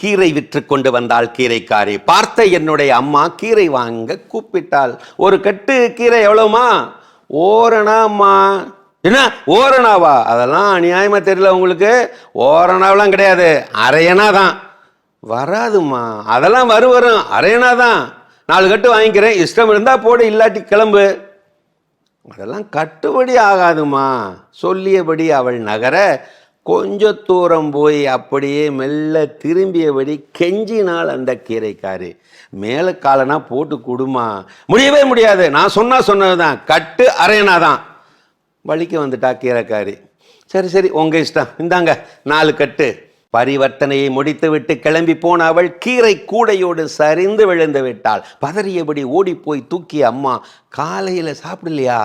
கீரை விற்று கொண்டு வந்தாள் கீரைக்காரி. பார்த்த என்னுடைய அம்மா கீரை வாங்க கூப்பிட்டாள். ஒரு கட்டு கீரை எவ்வளவுமா? ஓரணாம்மா. என்ன? ஓரணாவா? அதெல்லாம் அநியாயமா தெரியல உங்களுக்கு. ஓரணாவெல்லாம் கிடையாது. அரையனா தான். வராதும்மா. அதெல்லாம் வரும் வரும். அரையனா தான். நாலு கட்டு வாங்கிக்கிறேன். இஷ்டம் இருந்தா போடு இல்லாட்டி கிளம்பு. அதெல்லாம் கட்டுப்படி ஆகாதுமா சொல்லியபடி அவள் நகர கொஞ்ச தூரம் போய் அப்படியே மெல்ல திரும்பியபடி கெஞ்சினால் அந்த கீரைக்காரி. மேலே காலனா போட்டு கொடுமா. முடியவே முடியாது. நான் சொன்னா சொன்னதுதான். கட்டு அரையனா தான் வலிக்க வந்துட்டா கீரைக்காரி. சரி சரி உங்கள் இஷ்டம். இந்தாங்க நாலு கட்டு. பரிவர்த்தனையை முடித்துவிட்டு கிளம்பி போன அவள் கீரை கூடையோடு சரிந்து விழுந்து விட்டாள். பதறியபடி ஓடிப்போய் தூக்கி அம்மா காலையில் சாப்பிடலையா?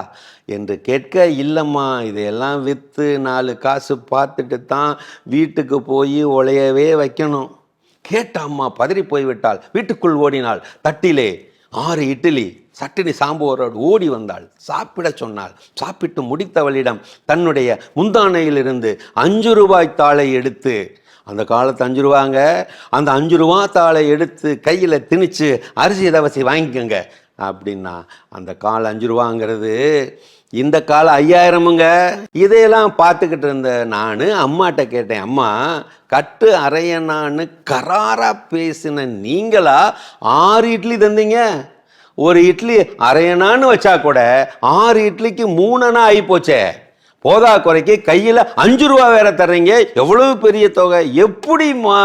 என்று கேட்க இல்லைம்மா இதையெல்லாம் விற்று நாலு காசு பார்த்துட்டு தான் வீட்டுக்கு போய் உழையவே வைக்கணும். கேட்ட அம்மா பதறி போய்விட்டாள். வீட்டுக்குள் ஓடினாள். தட்டிலே ஆறு இட்லி சட்டினி சாம்போரோடு ஓடி வந்தாள். சாப்பிட சொன்னாள். சாப்பிட்டு முடித்தவளிடம் தன்னுடைய முந்தானையிலிருந்து அஞ்சு ரூபாய் தாளை எடுத்து அந்த காலத்து அஞ்சு ரூபாங்க. அந்த அஞ்சு ரூபா தாளை எடுத்து கையில் திணிச்சு அரிசி தவசி வாங்கிக்கோங்க. அப்படின்னா அந்த கால் அஞ்சு ரூபாங்கிறது இந்த காலம் ஐயாயிரமுங்க. இதையெல்லாம் பார்த்துக்கிட்டு இருந்த நான் அம்மாட்ட கேட்டேன் அம்மா கட்டு அரையனான்னு கராராக பேசின நீங்களா? ஆறு இட்லி தந்தீங்க. ஒரு இட்லி அரையனான்னு வச்சா கூட ஆறு இட்லிக்கு மூணனா ஆகி போச்சே போதா குறைக்கு கையில் அஞ்சு ரூபா வேற தர்றீங்க. எவ்வளவு பெரிய தொகை? எப்படிம்மா?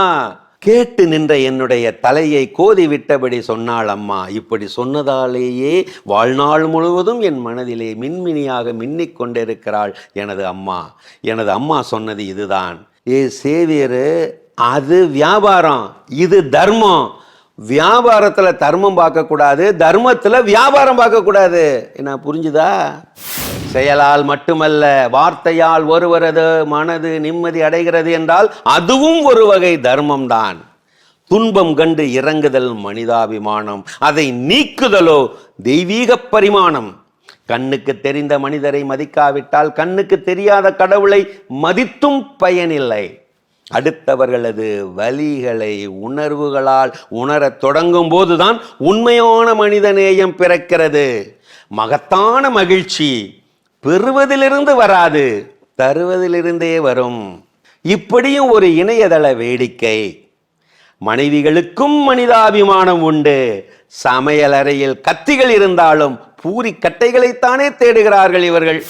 கேட்டு நின்ற என்னுடைய தலையை கோதி விட்டபடி சொன்னாள் அம்மா இப்படி சொன்னதாலேயே வாழ்நாள் முழுவதும் என் மனதிலே மின்மினியாக மின்னிக் கொண்டிருக்கிறாள் எனது அம்மா. எனது அம்மா சொன்னது இதுதான். ஏ சேவியரு அது வியாபாரம். இது தர்மம். வியாபாரத்தில் தர்மம் பார்க்கக்கூடாது தர்மத்தில் வியாபாரம் பார்க்கக்கூடாது. என்ன புரிஞ்சுதா? செயலால் மட்டுமல்ல வார்த்தையால் ஒருவரது மனது நிம்மதி அடைகிறது என்றால் அதுவும் ஒரு வகை தர்மம்தான். துன்பம் கண்டு இறங்குதல் மனிதாபிமானம் அதை நீக்குதலோ தெய்வீக பரிமாணம். கண்ணுக்கு தெரிந்த மனிதரை மதிக்காவிட்டால் கண்ணுக்கு தெரியாத கடவுளை மதித்தும் பயனில்லை. அடுத்தவர்களது வலிகளை உணர்வுகளால் உணரத் தொடங்கும் போதுதான் உண்மையான மனிதநேயம் பிறக்கிறது. மகத்தான மகிழ்ச்சி பெறுவதிலிருந்து வராது தருவதிலிருந்தே வரும். இப்படியும் ஒரு இணையதள வேடிக்கை. மனைவிகளுக்கும் மனிதாபிமானம் உண்டு. சமையலறையில் கத்திகள் இருந்தாலும் பூரி கட்டைகளைத்தானே தேடுகிறார்கள் இவர்கள்.